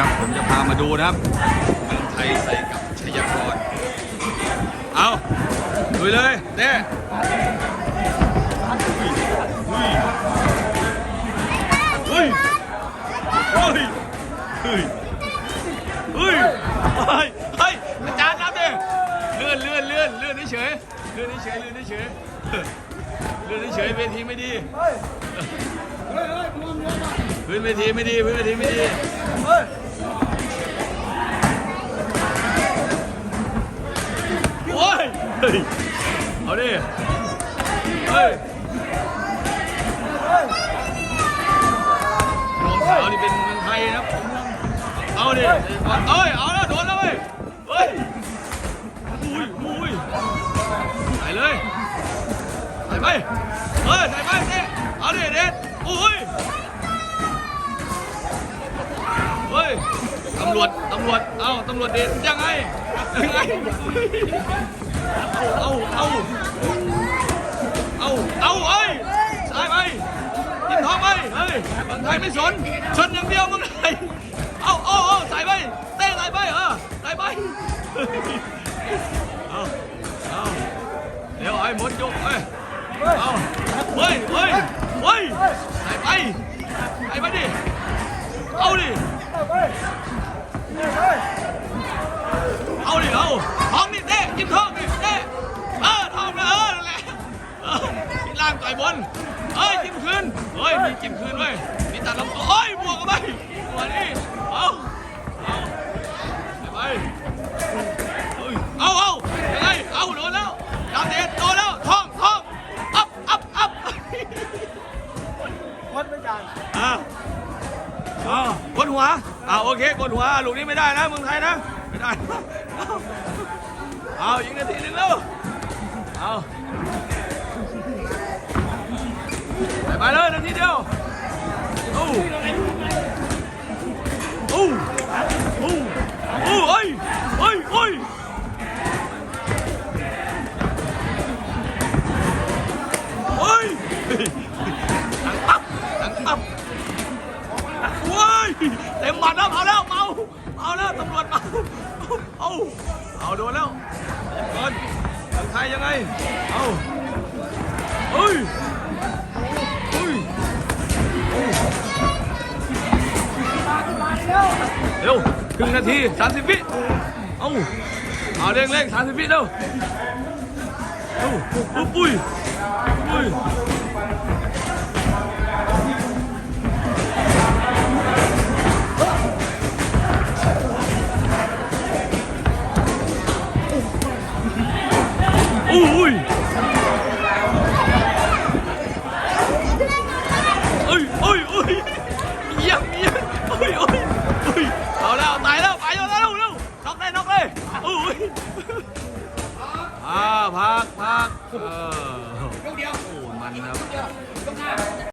นะครับ ผมจะพามาดูนะครับเมืองไทยใส่กับชัยพรเอาลุยเลยเด้เฮ้ยเฮ้ยเฮ้ยเฮ้ยเฮ้ยเฮ้ยอาจารย์นับดิเลื่อนเลื่อนเลื่อนเลื่อนเฉยเลื่อนเฉยเลื่อนเฉยเลื่อนเฉยเวทีไม่ดีพื้นเวทีไม่ดีพื้นเวทีไม่ดี เอาดิ เฮ้ยรองเท้านี่เป็นเมืองไทยนะครับ เอาดิเอ้ย เอาแล้วโดนแล้วเว้ย เฮ้ยอุ้ยอุ้ยใส่เลยใส่ไปเฮ้ยใส่ไปเด็เอาดิเด็ดโอ้ยเฮ้ย ตำรวจ ตำรวจ เอาตำรวจเด็ดยังไง ยังไง เอาเอาเอาเอาเอาเอ้ยใส่ไปกินทองไปเฮ้ยเมืองไทยไม่สนชนอย่างเดียวมืองไทยเอาเอาเอาใส่ไปเต้ใส่ไปเออใส่ไปเอาเอาเดี๋ยวไอ้หมดยกเอ้ยเอาเฮ้ยเฮ้ยเฮ้ยใส่ไปใส่ไปดิ นเอ้ยจิ้มคืนเฮ้ยมีจิ้มคืนเว้ยมีตัดลำตัวเอ้ยบวกกันไปบวกนี่เอาเอาไปเฮ้ยเอาเอายังไงเอาโดนแล้วดาวเดชโดนแล้วทองทองอัพอัพอัพวัดไม่จานอ่าอ่ากดหัวอ่าโอเคกดหัวลูกนี้ไม่ได้นะเมืองไทยนะไม่ได้เอาเอายิงนาทีหนึ่งแล้วเอา ไปเลยนาทีเดียวโอ้โอ้โอ้โอ้เอ้ยเอ้ยเอ้ยเอ้ยดังปั๊บดังปั๊บโว้ยเต็มหมัดแล้วเอาแล้วเมาเอาแล้วตำรวจเมาเอาเอาโดนแล้วเกินทางไทยยังไงเอาเฮ้ย ครึ่งนาที 30 วิเอาเอาเร่งเร่ง30 วิเร็วเร็วปุ๊บปุ้ยปุ้ยอุ้ย พักพักเออโอ้มันครับ